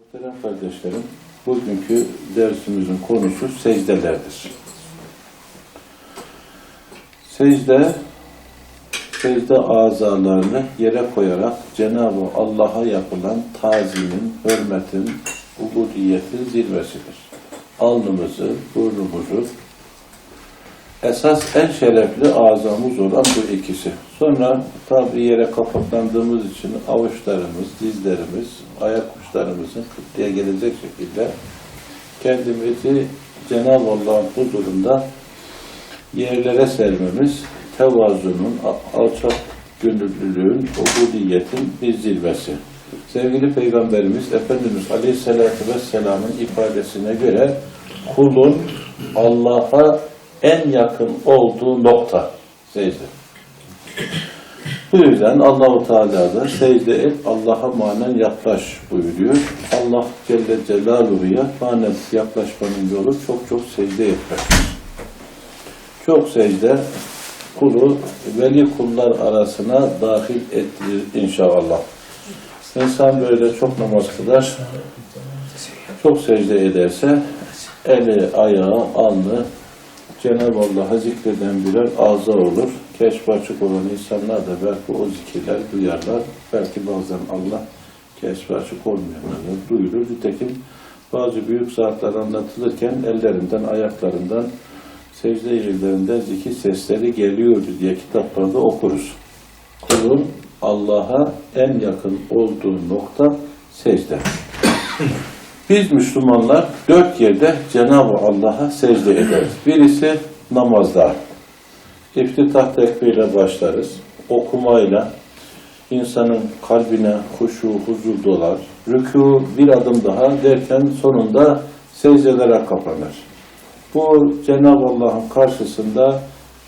Muhterem kardeşlerim, bugünkü dersimizin konusu secdelerdir. Secde, secde azalarını yere koyarak Cenab-ı Allah'a yapılan tazimin, hürmetin, ubudiyetin zirvesidir. Alnımızı, burnumuzu, esas en şerefli azamız olan bu ikisi. Sonra tabi yere kapaklandığımız için avuçlarımız, dizlerimiz, ayak uçlarımızın kıtlığa gelecek şekilde kendimizi Cenab-ı Allah'ın huzurunda yerlere sermemiz, tevazunun, al- alçak gönüllülüğün, ubudiyetin bir zirvesi. Sevgili Peygamberimiz Efendimiz Aleyhisselatü Vesselam'ın ifadesine göre kulun Allah'a en yakın olduğu nokta secde. Bu yüzden Allahu Teala da secde et, Allah'a manen yaklaş buyuruyor. Allah Celle Celaluhu'ya manen yaklaşmanın yolu çok çok secde etmektir. Çok secde kulu veli kullar arasına dahil ettirir inşallah. İnsan böyle çok namaz kılar, çok secde ederse eli, ayağı, alnı Cenab-ı Allah'a zikreden birer ağza olur. Keşf açık olan insanlar da belki o zikirler duyarlar. Belki bazen Allah keşf açık olmayanları duyurur. Nitekim bazı büyük saatler anlatılırken ellerinden, ayaklarından, secde yerlerinden zikir sesleri geliyordu diye kitaplarda okuruz. Kulun Allah'a en yakın olduğu nokta secde. Biz Müslümanlar dört yerde Cenab-ı Allah'a secde ederiz. Birisi namazda. İftitah tekbiriyle başlarız. Okumayla insanın kalbine huşu, huzur dolar. Rükû bir adım daha derken sonunda secdelere kapanır. Bu Cenab-ı Allah'ın karşısında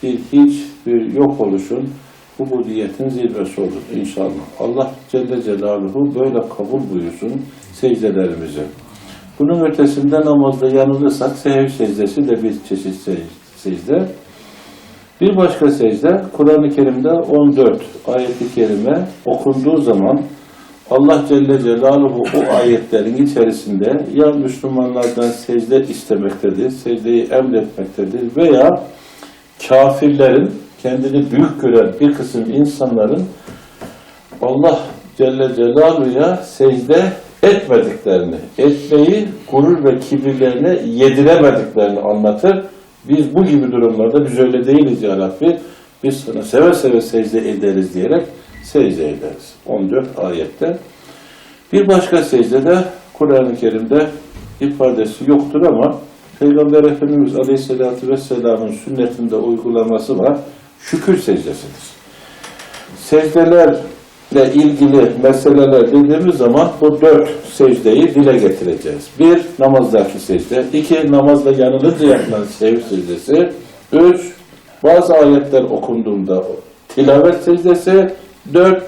bir hiç bir yok oluşun ubudiyetin zirvesi olur inşallah. Allah Celle Celaluhu böyle kabul buyursun secdelerimizi. Bunun ötesinde namazda yanılırsak sehev secdesi de bir çeşit sec- secde. Bir başka secde Kur'an-ı Kerim'de 14 ayeti kerime okunduğu zaman Allah Celle Celaluhu o ayetlerin içerisinde ya Müslümanlardan secde istemektedir, secdeyi emretmektedir veya kafirlerin kendini büyük gören bir kısım insanların Allah Celle Celaluhu'ya secde etmediklerini, etmeyi gurur ve kibirlerine yediremediklerini anlatır. Biz bu gibi durumlarda biz öyle değiliz ya Rabbi. Biz sana seve seve secde ederiz diyerek secde ederiz. 14 ayette. Bir başka secdede Kur'an-ı Kerim'de ifadesi yoktur ama Peygamber Efendimiz Aleyhisselatü Vesselam'ın sünnetinde uygulaması var. Şükür secdesidir secdelerle ilgili meseleler dediğimiz zaman bu dört secdeyi dile getireceğiz. Bir, namazdaki secde. iki namazda yanılınca yapılan sev secdesi. Üç, bazı ayetler okunduğunda tilavet secdesi. Dört,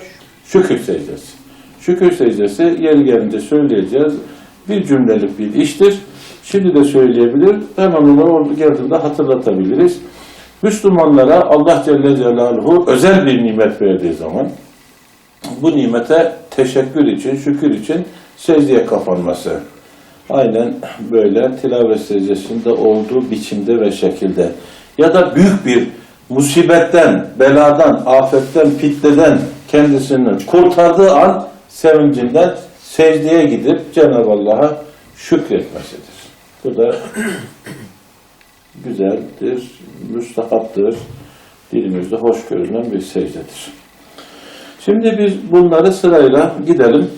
şükür secdesi. Şükür secdesi yeri gelince söyleyeceğiz. Bir cümlelik bir iştir. Şimdi de söyleyebilir. Hemen onu orada geldiğinde hatırlatabiliriz. Müslümanlara Allah Celle Celaluhu özel bir nimet verdiği zaman bu nimete teşekkür için, şükür için secdeye kapanması. Aynen böyle tilavet secdesinde olduğu biçimde ve şekilde. Ya da büyük bir musibetten, beladan, afetten, fitneden kendisini kurtardığı an sevincinden secdeye gidip Cenab-ı Allah'a şükretmesidir. Bu da güzeldir, müstahaptır, dilimizde hoş görünen bir secdedir. Şimdi biz bunları sırayla gidelim.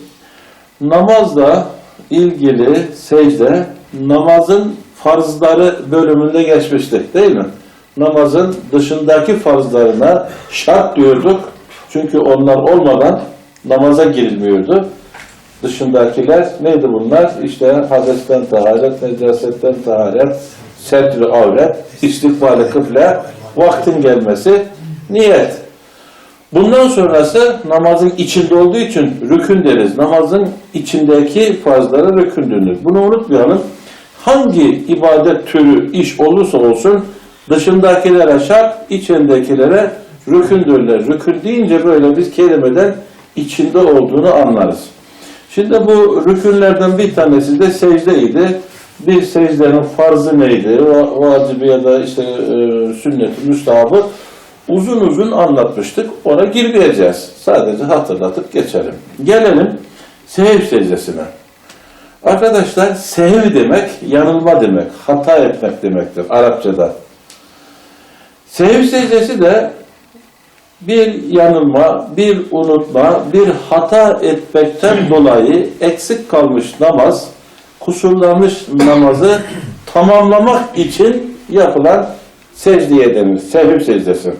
Namazla ilgili secde, namazın farzları bölümünde geçmiştik değil mi? Namazın dışındaki farzlarına şart diyorduk. Çünkü onlar olmadan namaza girilmiyordu. Dışındakiler neydi bunlar? İşte hadesten taharet, necasetten taharet, setr avret, istikbali kıble, vaktin gelmesi, niyet. Bundan sonrası namazın içinde olduğu için rükün deriz. Namazın içindeki farzlara rükün denir. Bunu unutmayalım. Hangi ibadet türü, iş olursa olsun dışındakilere şart, içindekilere rükün derler. Rükün deyince böyle biz kelimeden içinde olduğunu anlarız. Şimdi bu rükünlerden bir tanesi de secdeydi. Bir secdenin farzı neydi, va- vacibi ya da işte e, sünneti, müstahabı uzun uzun anlatmıştık. Ona girmeyeceğiz. Sadece hatırlatıp geçelim. Gelelim sehiv secdesine. Arkadaşlar sehiv demek yanılma demek, hata etmek demektir Arapçada. Sehiv secdesi de bir yanılma, bir unutma, bir hata etmekten dolayı eksik kalmış namaz, kusurlanmış namazı tamamlamak için yapılan secdeye denir. Sehiv secdesi.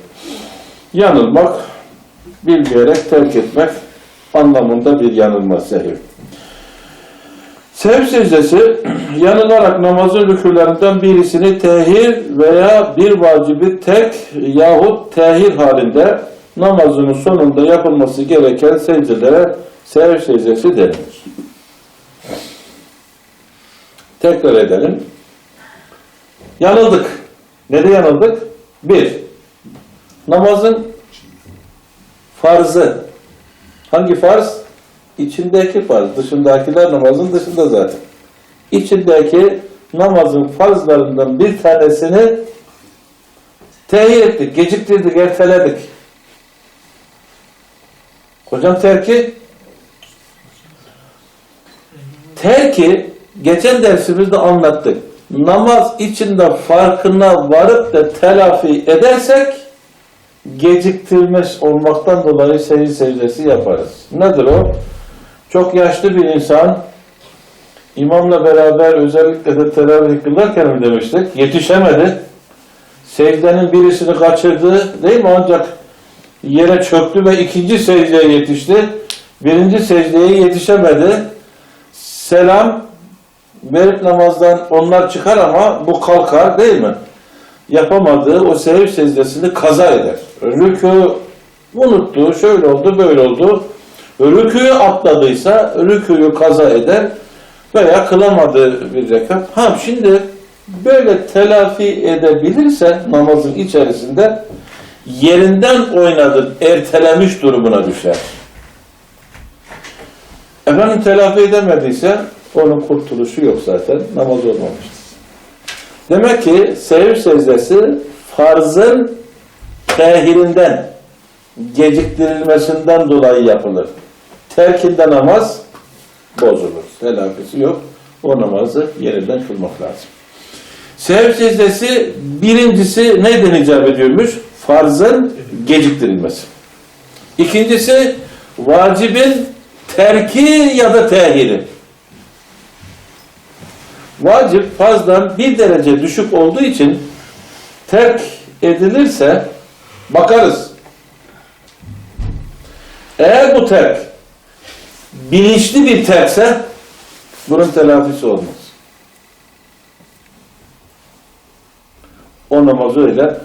Yanılmak, bilmeyerek terk etmek anlamında bir yanılma sehiv. Sehiv secdesi yanılarak namazın rükûlerinden birisini tehir veya bir vacibi tek yahut tehir halinde namazının sonunda yapılması gereken secdelere sehiv secdesi denilir. Tekrar edelim. Yanıldık. Nede yanıldık? Bir, namazın farzı. Hangi farz? İçindeki farz. Dışındakiler namazın dışında zaten. İçindeki namazın farzlarından bir tanesini tehir ettik, geciktirdik, erteledik. Hocam terki terki geçen dersimizde anlattık. Namaz içinde farkına varıp da telafi edersek geciktirmiş olmaktan dolayı seyir secdesi yaparız. Nedir o? Çok yaşlı bir insan imamla beraber özellikle de teravih kılarken mi demiştik? Yetişemedi. Secdenin birisini kaçırdı değil mi? Ancak yere çöktü ve ikinci secdeye yetişti. Birinci secdeye yetişemedi. Selam verip namazdan onlar çıkar ama bu kalkar değil mi? Yapamadığı o sehiv secdesini kaza eder. Rükû unuttu, şöyle oldu, böyle oldu. Rükûyu atladıysa rükûyu kaza eder veya kılamadığı bir rekat. Ha şimdi böyle telafi edebilirse namazın içerisinde yerinden oynadı, ertelemiş durumuna düşer. Efendim telafi edemediyse onun kurtuluşu yok zaten. Namaz olmamıştır. Demek ki sehiv secdesi farzın tehirinden, geciktirilmesinden dolayı yapılır. Terkinde namaz bozulur. Telafisi yok. O namazı yerinden kılmak lazım. Sehiv secdesi birincisi neyden icap ediyormuş? Farzın geciktirilmesi. İkincisi vacibin terki ya da tehiri. Vacip farzdan bir derece düşük olduğu için terk edilirse bakarız. Eğer bu terk bilinçli bir terkse bunun telafisi olmaz. O namaz öyle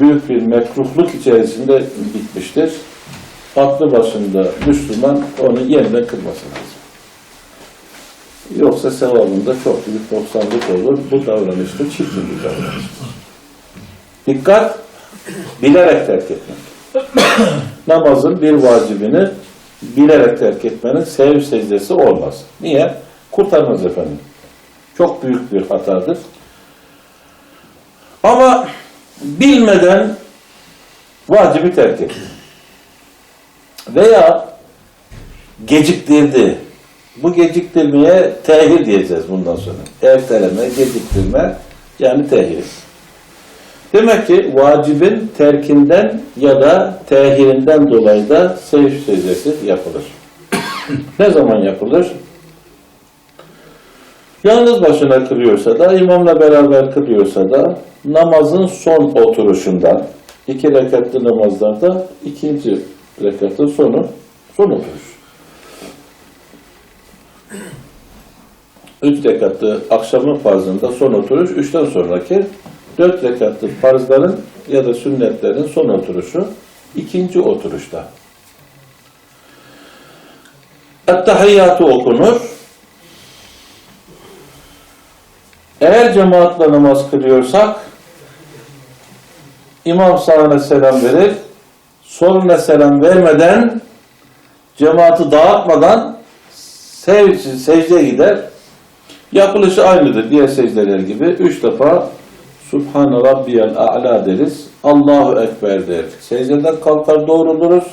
büyük bir mekruhluk içerisinde bitmiştir. Aklı başında Müslüman onu yeniden kılması lazım. Yoksa sevabında çok büyük noksanlık olur. Bu davranışta çirkin bir davranış. Dikkat! Bilerek terk etmek. Namazın bir vacibini bilerek terk etmenin sev secdesi olmaz. Niye? Kurtarmaz efendim. Çok büyük bir hatadır. Ama bilmeden vacibi terk etti. Veya geciktirdi. Bu geciktirmeye tehir diyeceğiz bundan sonra. Erteleme, geciktirme yani tehir. Demek ki vacibin terkinden ya da tehirinden dolayı da secde secdesi yapılır. ne zaman yapılır? Yalnız başına kılıyorsa da, imamla beraber kılıyorsa da namazın son oturuşundan, iki rekatlı namazlarda ikinci rekatın sonu, son oturuş. Üç rekatlı akşamın farzında son oturuş, üçten sonraki dört rekatlı farzların ya da sünnetlerin son oturuşu ikinci oturuşta. Ettehiyyatı okunur. Eğer cemaatle namaz kılıyorsak imam sağına selam verir. Soluna selam vermeden cemaati dağıtmadan sev, secdeye gider. Yapılışı aynıdır diğer secdeler gibi. Üç defa Subhane Rabbiyel A'la deriz. Allahu Ekber deriz. Secdeden kalkar doğruluruz.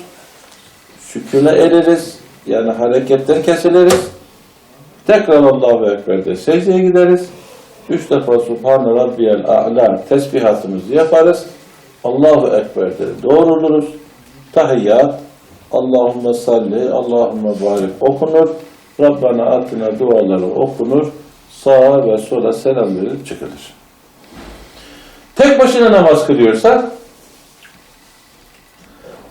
Sükûne eririz. Yani hareketten kesiliriz. Tekrar Allahu Ekber deriz. Secdeye gideriz. Üç defa Subhane Rabbiyel A'la tesbihatımızı yaparız. Allahu Ekber deriz. Doğruluruz. Tahiyyat. Allahümme salli, Allahümme barik okunur. Rabbana atına duaları okunur. Sağa ve sola selam verilip çıkılır. Tek başına namaz kılıyorsa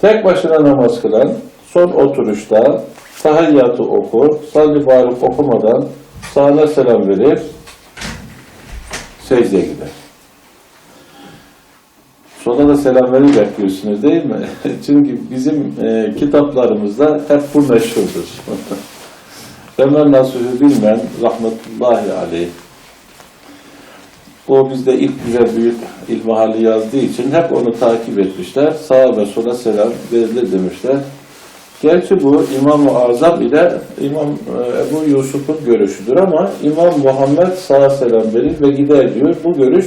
tek başına namaz kılan son oturuşta tahiyyatı okur, salli barik okumadan sağına selam verir, secdeye gider. Sola da selam verir bekliyorsunuz değil mi? Çünkü bizim e, kitaplarımızda hep bu meşhurdur. Ömer Nasuh'u bilmeyen rahmetullahi aleyh. O bizde ilk bize büyük ilmihali yazdığı için hep onu takip etmişler. Sağa ve sola selam verilir demişler. Gerçi bu İmam-ı Azam ile İmam e, Ebu Yusuf'un görüşüdür ama İmam Muhammed sağa selam verir ve gider diyor. Bu görüş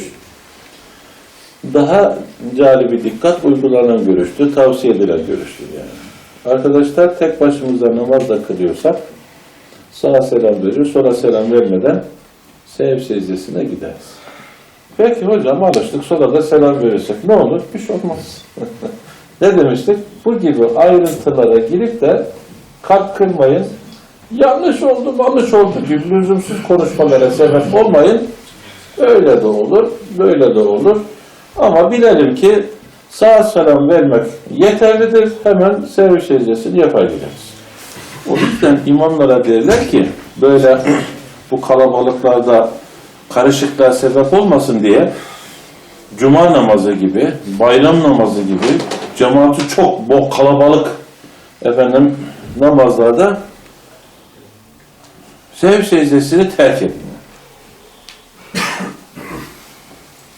daha cali bir dikkat uygulanan görüştür, tavsiye edilen görüştür yani. Arkadaşlar tek başımıza namaz da kılıyorsak sağa selam verir, sola selam vermeden sev secdesine gideriz. Peki hocam alıştık, sola da selam verirsek ne olur? Bir şey olmaz. ne demiştik? Bu gibi ayrıntılara girip de kalp kırmayın. Yanlış oldu, yanlış oldu gibi lüzumsuz konuşmalara sebep olmayın. Öyle de olur, böyle de olur. Ama bilelim ki sağa selam vermek yeterlidir. Hemen sev secdesini yapar gideriz. O yüzden imamlara derler ki böyle bu kalabalıklarda karışıklığa sebep olmasın diye cuma namazı gibi, bayram namazı gibi cemaati çok bol kalabalık efendim namazlarda sev secdesini terk edin.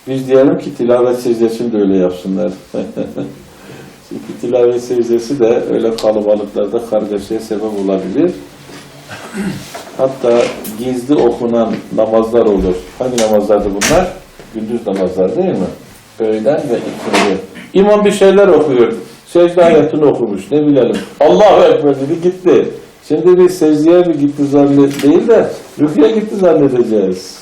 Biz diyelim ki tilavet secdesini de öyle yapsınlar. Çünkü tilavet secdesi de öyle kalabalıklarda kargaşaya sebep olabilir. Hatta gizli okunan namazlar olur. Hangi namazlardı bunlar? Gündüz namazlar değil mi? Öğlen ve ikindi. İmam bir şeyler okuyor. Secde ayetini okumuş. Ne bilelim. Allahu Ekber dedi gitti. Şimdi biz secdeye mi gitti zannet değil de rüküye gitti zannedeceğiz.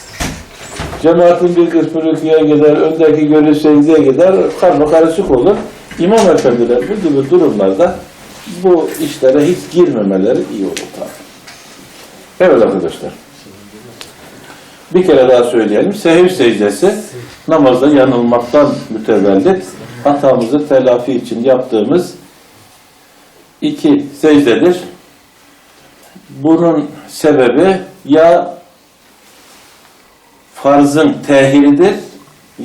Cemaatin bir kısmı rüküye gider, öndeki gönül secdeye gider, karma karışık olur. İmam efendiler bu gibi durumlarda bu işlere hiç girmemeleri iyi olur tabii. Evet arkadaşlar. Bir kere daha söyleyelim. Sehiv secdesi namazda yanılmaktan mütevellit hatamızı telafi için yaptığımız iki secdedir. Bunun sebebi ya farzın tehiridir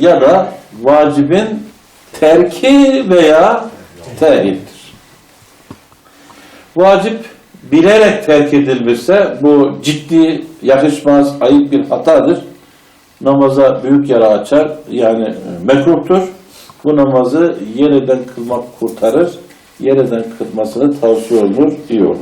ya da vacibin terki veya tehirdir. Vacip bilerek terk edilmişse bu ciddi, yakışmaz, ayıp bir hatadır. Namaza büyük yara açar. Yani mekruhtur. Bu namazı yeniden kılmak kurtarır. Yeniden kılmasını tavsiye olur, iyi olur.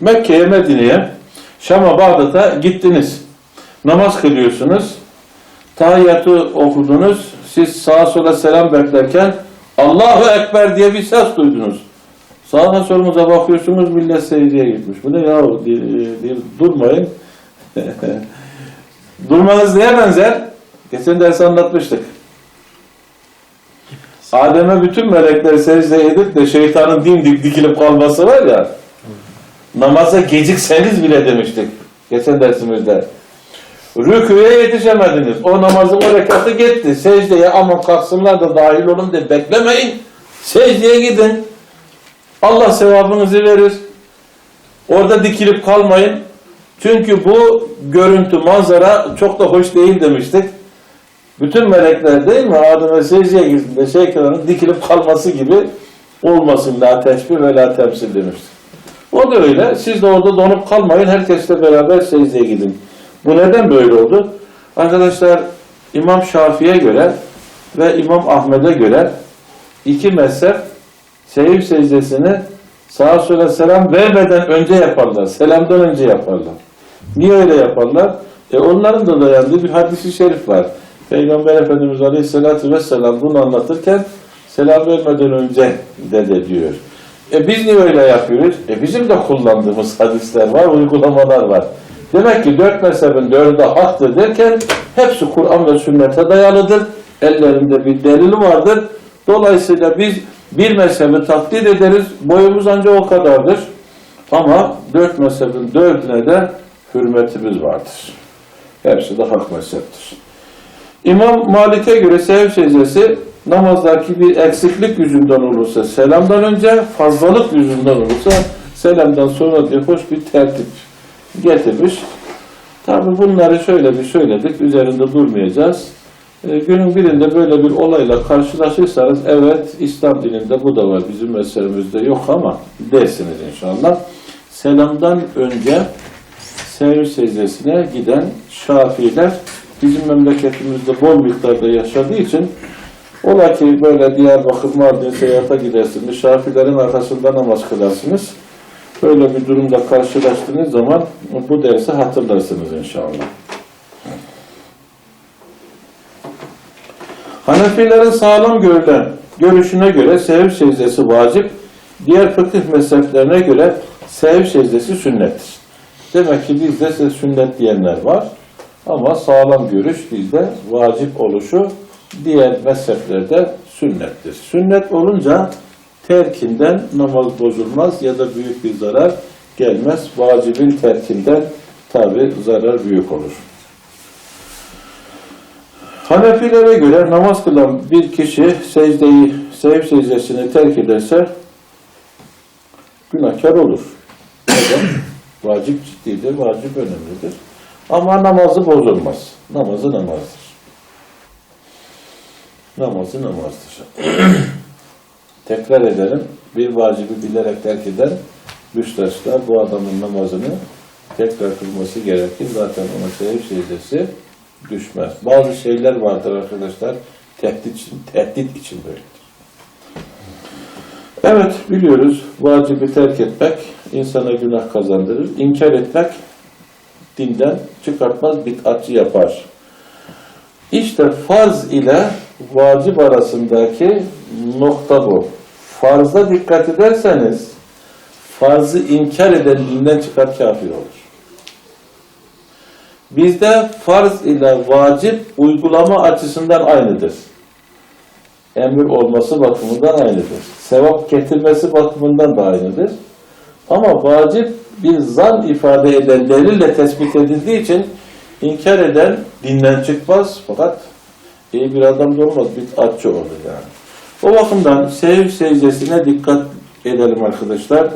Mekke'ye, Medine'ye, Şam'a, Bağdat'a gittiniz. Namaz kılıyorsunuz. Tahiyyatı okudunuz. Siz sağa sola selam beklerken Allahu Ekber diye bir ses duydunuz. Sağına solunuza bakıyorsunuz millet secdeye gitmiş. Bu ne ya? Durmayın. Durmanız neye benzer? Geçen ders anlatmıştık. Adem'e bütün melekler secde edip de şeytanın dimdik dikilip kalması var ya namaza gecikseniz bile demiştik geçen dersimizde. Rüküye yetişemediniz. O namazın o rekatı gitti. Secdeye aman kalksınlar da dahil olun diye beklemeyin. Secdeye gidin. Allah sevabınızı verir. Orada dikilip kalmayın. Çünkü bu görüntü, manzara çok da hoş değil demiştik. Bütün melekler değil mi? Adem'e secdeye girdiğinde şeytanın dikilip kalması gibi olmasın la teşbih ve la temsil demiştik. O da öyle. Siz de orada donup kalmayın. Herkesle beraber secdeye gidin. Bu neden böyle oldu? Arkadaşlar İmam Şafii'ye göre ve İmam Ahmet'e göre iki mezhep seyir secdesini sağa sola selam vermeden önce yaparlar. Selamdan önce yaparlar. Niye öyle yaparlar? E onların da dayandığı bir hadisi şerif var. Peygamber Efendimiz Aleyhisselatü Vesselam bunu anlatırken selam vermeden önce dede diyor. E biz niye öyle yapıyoruz? E bizim de kullandığımız hadisler var, uygulamalar var. Demek ki dört mezhebin dördü haktır derken hepsi Kur'an ve sünnete dayalıdır. Ellerinde bir delil vardır. Dolayısıyla biz bir mezhebi taklit ederiz. Boyumuz ancak o kadardır. Ama dört mezhebin dördüne de hürmetimiz vardır. Hepsi de hak mezheptir. İmam Malik'e göre sev secdesi namazdaki bir eksiklik yüzünden olursa selamdan önce, fazlalık yüzünden olursa selamdan sonra diye hoş bir tertip getirmiş. Tabi bunları şöyle bir söyledik, üzerinde durmayacağız. E, günün birinde böyle bir olayla karşılaşırsanız, evet İslam dininde bu da var, bizim meselemizde yok ama dersiniz inşallah. Selamdan önce sev secdesine giden Şafiiler bizim memleketimizde bol miktarda yaşadığı için ola ki böyle Diyarbakır, Mardin seyahate gidersiniz, Şafilerin arkasında namaz kılarsınız. Böyle bir durumda karşılaştığınız zaman bu dersi hatırlarsınız inşallah. Hanefilerin sağlam görülen görüşüne göre sehev secdesi vacip, diğer fıkıh mezheplerine göre sehev secdesi sünnettir. Demek ki bizde sünnet diyenler var. Ama sağlam görüş bizde vacip oluşu diğer mezheplerde sünnettir. Sünnet olunca terkinden namaz bozulmaz ya da büyük bir zarar gelmez. Vacibin terkinden tabi zarar büyük olur. Hanefilere göre namaz kılan bir kişi secdeyi, sev secdesini terk ederse günahkar olur. Neden? Vacip ciddidir, vacip önemlidir. Ama namazı bozulmaz. Namazı namazdır. Namazı namazdır. Tekrar edelim. Bir vacibi bilerek terk eden müstesna bu adamın namazını tekrar kılması gerekir. Zaten ona sevip secdesi düşmez. Bazı şeyler vardır arkadaşlar. Tehdit için, tehdit için böyledir. Evet biliyoruz vacibi terk etmek insana günah kazandırır. İnkar etmek dinden çıkartmaz, bid'atçı yapar. İşte farz ile vacip arasındaki nokta bu. Farza dikkat ederseniz farzı inkar eden dinden çıkar kafir olur. Bizde farz ile vacip uygulama açısından aynıdır. Emir olması bakımından aynıdır. Sevap getirmesi bakımından da aynıdır. Ama vacip bir zan ifade eden delille tespit edildiği için inkar eden dinden çıkmaz fakat iyi bir adam da olmaz, bir atçı olur yani. O bakımdan sev secdesine dikkat edelim arkadaşlar.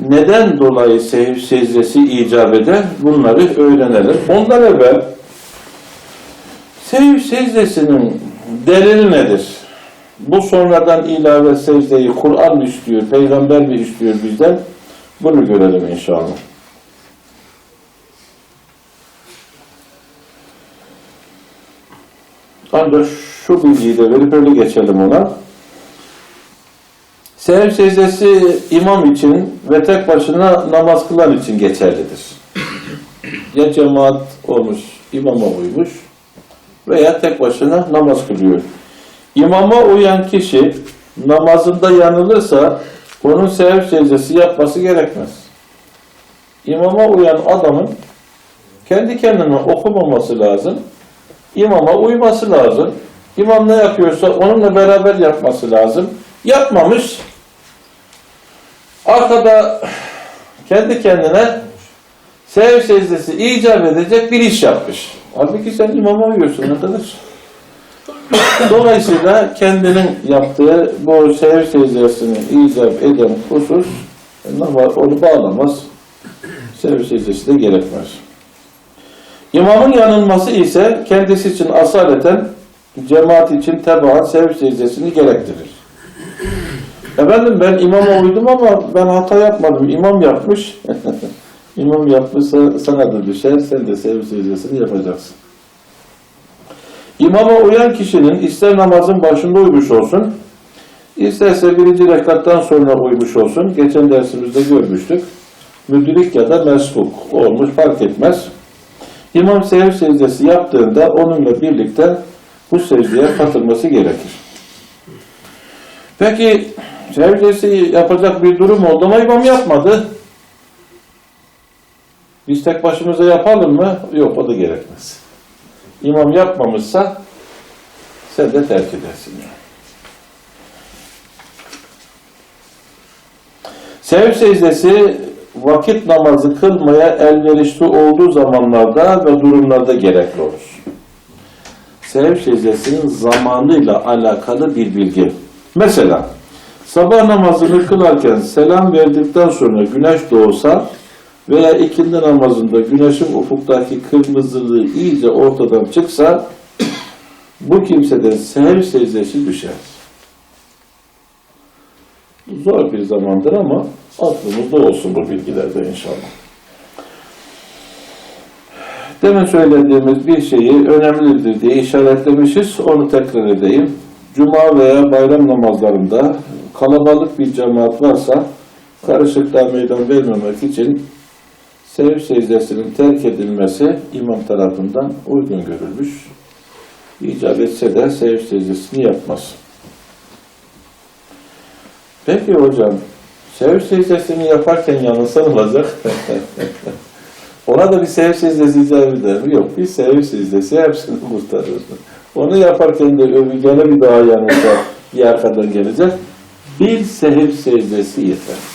Neden dolayı sev secdesi icap eder? Bunları öğrenelim. Ondan evvel sev secdesinin delili nedir? Bu sonradan ilave secdeyi Kur'an istiyor, peygamber mi istiyor bizden? Bunu görelim inşallah. Ancak şu bilgiyi de verip öyle geçelim ona. Seher secdesi imam için ve tek başına namaz kılan için geçerlidir. Ya cemaat olmuş, imama uymuş veya tek başına namaz kılıyor. İmama uyan kişi namazında yanılırsa onun seher secdesi yapması gerekmez. İmama uyan adamın kendi kendine okumaması lazım. İmama uyması lazım. İmam ne yapıyorsa onunla beraber yapması lazım. Yapmamış. Arkada kendi kendine sev secdesi icap edecek bir iş yapmış. Halbuki sen imama uyuyorsun arkadaş. Dolayısıyla kendinin yaptığı bu sev secdesini icap eden husus onu bağlamaz. Sev secdesi de gerekmez. İmamın yanılması ise kendisi için asaleten cemaat için tebaan sev secdesini gerektirir. Efendim ben imama uydum ama ben hata yapmadım. İmam yapmış. İmam yapmışsa sana da düşer. Sen de sev secdesini yapacaksın. İmama uyan kişinin ister namazın başında uymuş olsun, isterse birinci rekattan sonra uymuş olsun. Geçen dersimizde görmüştük. Müdrik ya da mesbuk olmuş fark etmez. İmam sehiv secdesi yaptığında onunla birlikte bu secdeye katılması gerekir. Peki secdesi yapacak bir durum oldu ama imam yapmadı. Biz tek başımıza yapalım mı? Yok o da gerekmez. İmam yapmamışsa sen de terk edersin. Yani. Sev secdesi vakit namazı kılmaya elverişli olduğu zamanlarda ve durumlarda gerekli olur. Sev secdesinin zamanıyla alakalı bir bilgi. Mesela sabah namazını kılarken selam verdikten sonra güneş doğsa veya ikindi namazında güneşin ufuktaki kırmızılığı iyice ortadan çıksa bu kimseden seher secdesi düşer. Zor bir zamandır ama aklımızda olsun bu bilgilerde inşallah. Demin söylediğimiz bir şeyi önemlidir diye işaretlemişiz. Onu tekrar edeyim. Cuma veya bayram namazlarında kalabalık bir cemaat varsa karışıklığa meydan vermemek için sev secdesinin terk edilmesi imam tarafından uygun görülmüş. İcap etse de sev secdesini yapmaz. Peki hocam, sev secdesini yaparken yanılsa ne olacak? Ona da bir sev secdesi mi? Yok, bir sev secdesi hepsini kurtarır. Onu yaparken de öbür gene bir daha yanılsa bir arkadan gelecek. Bir sehiv secdesi yeter.